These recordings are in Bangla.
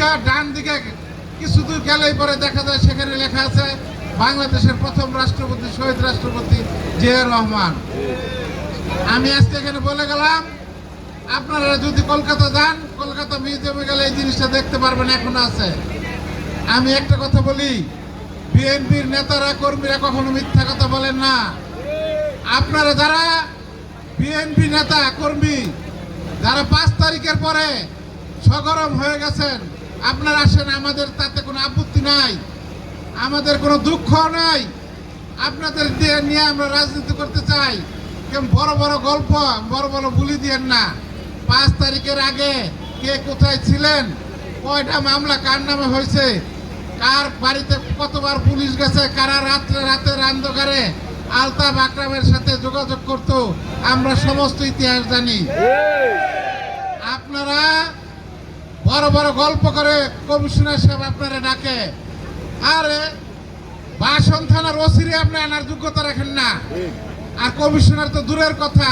ঢুকা, ডান দিকে কিছু দূর গেলেই পরে দেখা যায় সেখানে লেখা আছে, বাংলাদেশের প্রথম রাষ্ট্রপতি, শহীদ রাষ্ট্রপতি জিয়া রহমান। আমি আজকে এখানে বলে গেলাম, আপনারা যদি কলকাতা যান, কলকাতা মিউজিয়ামে গেলে এই জিনিসটা দেখতে পারবেন এখনও আছে। আমি একটা কথা বলি, বিএনপির নেতারা, কর্মীরা কখনো মিথ্যা কথা বলেন না। আপনারা যারা বিএনপি নেতা, কর্মী, যারা পাঁচ তারিখের পরে সগরম হয়ে গেছেন আপনারা আসেন, আমাদের তাতে কোনো আপত্তি নাই, আমাদের কোনো দুঃখ নাই। আপনাদের দিয়ে নিয়ে আমরা রাজনীতি করতে চাই। বড় বড় গল্প, বড় বড় বুলি দিয়েন না। পাঁচ তারিখের আগে কে কোথায় ছিলেন, কয়টা মামলা, কার নামে হয়েছে, কার বাড়িতে কতবার পুলিশ গেছে, কারা রাত্রে রাতের অন্ধকারে আলতাফ আকরামের সাথে যোগাযোগ করতো, আমরা সমস্ত ইতিহাস জানি। বড় বড় গল্প করে কমিশনার সাহেব আপনারা ডাকে। আরে, বাসন থানার ওসিরে আপনি আনার যোগ্যতা রাখেন না। আর কমিশনার তো দূরের কথা।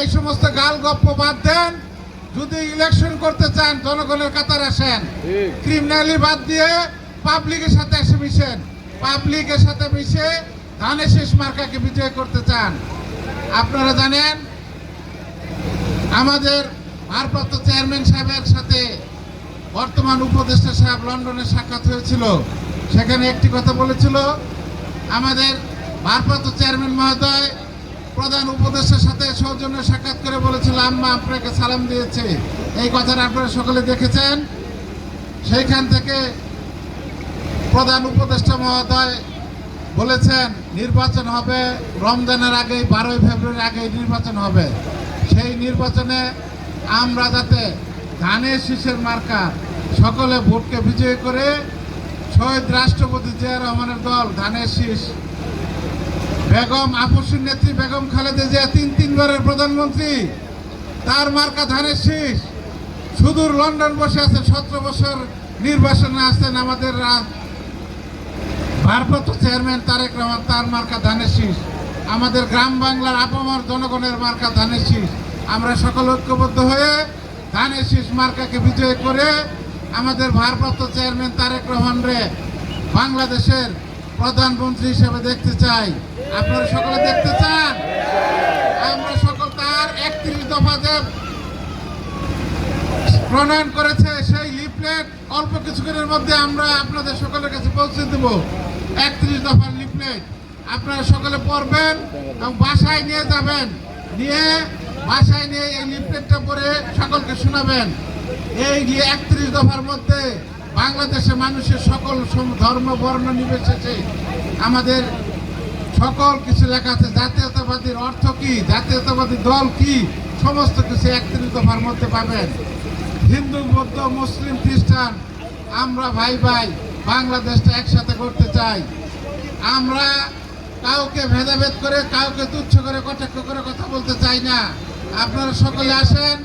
এই সমস্ত গাল গপ্প বাদ দেন। যদি ইলেকশন করতে চান, জনগণের কাতার আসেন। ক্রিমিনালি বাদ দিয়ে পাবলিকের সাথে এসে মিশেন। পাবলিকের সাথে মিশে ধানের শেষ মার্কাকে বিজয় করতে চান। আপনারা জানেন, আমাদের ভারপ্রাপ্ত চেয়ারম্যান সাহেবের সাথে বর্তমান উপদেষ্টা সাহেব লন্ডনে সাক্ষাৎ হয়েছিল। সেখানে একটি কথা বলেছিল, আমাদের ভারপ্রাপ্ত চেয়ারম্যান মহোদয় প্রধান উপদেষ্টার সাথে সৌজন্য সাক্ষাৎ করে বলেছিল, আম্মা আপনাকে সালাম দিয়েছে। এই কথাটা আপনারা সকলে দেখেছেন। সেইখান থেকে প্রধান উপদেষ্টা মহোদয় বলেছেন, নির্বাচন হবে রমজানের আগেই, বারোই ফেব্রুয়ারির আগেই নির্বাচন হবে। সেই নির্বাচনে আমরা যাতে ধানের শীষের মার্কা, সকলে ভোটকে বিজয়ী করে শহীদ রাষ্ট্রপতি জিয়া রহমানের দল ধানের শীষ। বেগম আপসির নেত্রী বেগম খালেদা জিয়া তিন তিনবারের প্রধানমন্ত্রী, তার মার্কা ধানের শীষ। সুদূর লন্ডন বসে আছেন সতেরো বছর নির্বাচনে আছেন আমাদের ভারপ্রাপ্ত চেয়ারম্যান তারেক রহমান, তার মার্কা ধানের শীষ। আমাদের গ্রাম বাংলার আপামর জনগণের মার্কা ধানের শীষ। আমরা সকল ঐক্যবদ্ধ হয়ে ধানের শীষ মার্কাকে বিজয় করে আমাদের ভারপ্রাপ্ত চেয়ারম্যান তারেক রহমান রে বাংলাদেশের প্রধানমন্ত্রী হিসেবে দেখতে চাই। আপনারা সকলে দেখতে চান? আমরা সকল তার একত্রিশ দফা যে প্রণয়ন করেছে, সেই লিফলেট অল্প কিছুক্ষণের মধ্যে আমরা আপনাদের সকলের কাছে পৌঁছে দেব। একত্রিশ দফার লিফলেট। আপনারা সকলে পড়বেন এবং বাসায় নিয়ে যাবেন। নিয়ে বাসায় নিয়ে এই লিফলেটটা পড়ে সকলকে শোনাবেন। এই একত্রিশ দফার মধ্যে বাংলাদেশের মানুষের সকল ধর্ম, বর্ণ নির্বিশেষে আমাদের সকল কিছু লেখা আছে। জাতীয়তাবাদীর অর্থ কি? জাতীয়তাবাদী দল কি? সমস্ত কিছু একত্রিশ দফার মধ্যে পাবেন। হিন্দু, বৌদ্ধ, মুসলিম, খ্রিস্টান, আমরা ভাই ভাই বাংলাদেশটা একসাথে করতে চাই। আমরা কাউকে ভেদাভেদ করে, কাউকে তুচ্ছ করে, কটাক্ষ করে কথা বলতে চাই না। আপনারা সকলে আসেন,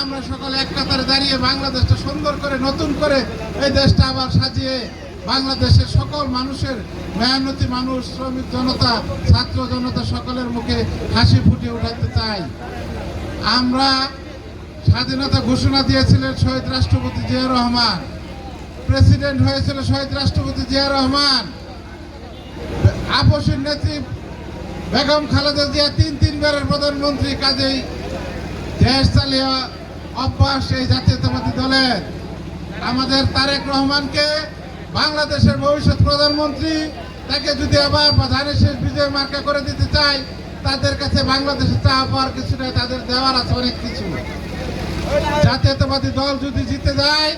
আমরা সকলে এক কাতারে দাঁড়িয়ে বাংলাদেশটা সুন্দর করে, নতুন করে এই দেশটা আবার সাজিয়ে বাংলাদেশের সকল মানুষের মেহনতি মানুষ, শ্রমিক জনতা, ছাত্র জনতা সকলের মুখে হাসি ফুটিয়ে উঠাতে চাই। আমরা স্বাধীনতা ঘোষণা দিয়েছিলেন শহীদ রাষ্ট্রপতি জিয়া রহমান। প্রেসিডেন্ট হয়েছিল শহীদ রাষ্ট্রপতি জিয়া রহমান। আপসের নেত্রী বেগম খালেদা জিয়া তিন তিনবারের প্রধানমন্ত্রী, কাজেই দেশ চালিয়ে অভ্যাস এই জাতীয়তাবাদী দলের। আমাদের তারেক রহমানকে বাংলাদেশের ভবিষ্যৎ প্রধানমন্ত্রী তাকে যদি আবার ধানের শেষ বিজয় মার্কা করে দিতে চাই তাদের কাছে বাংলাদেশে চাওয়া পাওয়ার কিছু নেই তাদের দেওয়ার আছে অনেক কিছু। জাতীয়তাবাদী দল যদি জিতে যায়,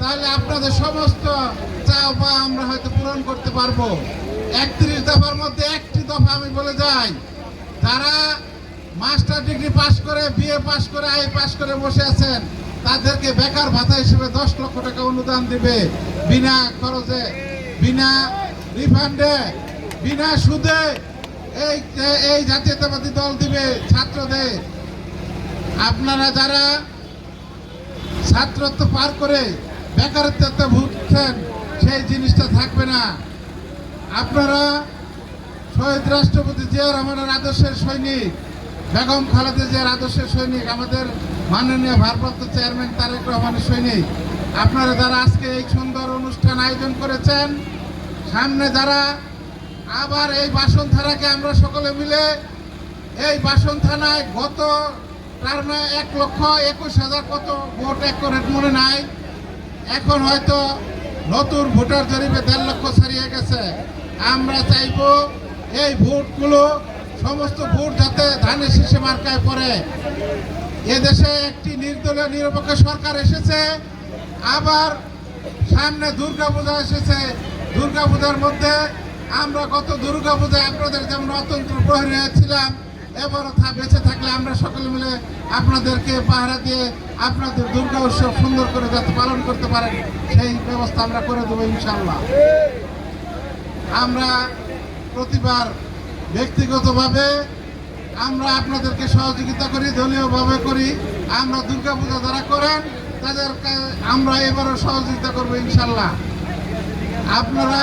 তাহলে আপনাদের সমস্ত চাওয়া পাওয়া আমরা হয়তো পূরণ করতে পারব। একত্রিশ দফার মধ্যে একটি দফা আমি বলে যাই, যারা মাস্টার ডিগ্রি পাশ করে, বিএ পাশ করে, আই পাশ করে বসে আছেন, তাদেরকে বেকার ভাতা হিসেবে দশ লক্ষ টাকা অনুদান দিবে বিনা খরচে, বিনা রিফান্ডে বিনা সুদে এই এই জাতীয়তাবাদী দল দিবে ছাত্রদের। আপনারা যারা ছাত্রত্ব পার করে বেকারত্ব ভুগছেন, সেই জিনিসটা থাকবে না। আপনারা শহীদ রাষ্ট্রপতি জিয়া রহমানের আদর্শের সৈনিক বেগম খালেদা জিয়ার আদর্শের সৈনিক, আমাদের মাননীয় ভারপ্রাপ্ত চেয়ারম্যান তারেক রহমানের সৈনিক। আপনারা যারা আজকে এই সুন্দর অনুষ্ঠান আয়োজন করেছেন, সামনে যারা আবার এই বাসন থানাকে আমরা সকলে মিলে, এই বাসন থানায় গত টার্মে এক লক্ষ একুশ হাজার কত ভোট করে মনে নাই। এখন হয়তো নতুন ভোটার জরিপে দেড় লক্ষ ছাড়িয়ে গেছে। আমরা চাইব এই ভোটগুলো সমস্ত ভোট যাতে ধানের শীষে মার্কায় পড়ে। এদেশে একটি নির্দলীয় নিরপেক্ষ সরকার এসেছে, আবার সামনে দুর্গা পূজা এসেছে। দুর্গা পূজার মধ্যে আমরা গত দুর্গা পূজায় আপনাদের যেমন অতন্ত্র প্রহরী হয়েছিলাম, এবারও থা, বেঁচে থাকলে আমরা সকলে মিলে আপনাদেরকে পাহারা দিয়ে আপনাদের দুর্গা উৎসব সুন্দর করে যাতে পালন করতে পারেন, সেই ব্যবস্থা আমরা করে দেবো ইনশাল্লাহ আমরা প্রতিবার ব্যক্তিগতভাবে আমরা আপনাদেরকে সহযোগিতা করি, দলীয়ভাবে করি। আমরা দুর্গাপূজা যারা করেন, তাদেরকে আমরা এবারও সহযোগিতা করব ইনশাল্লাহ। আপনারা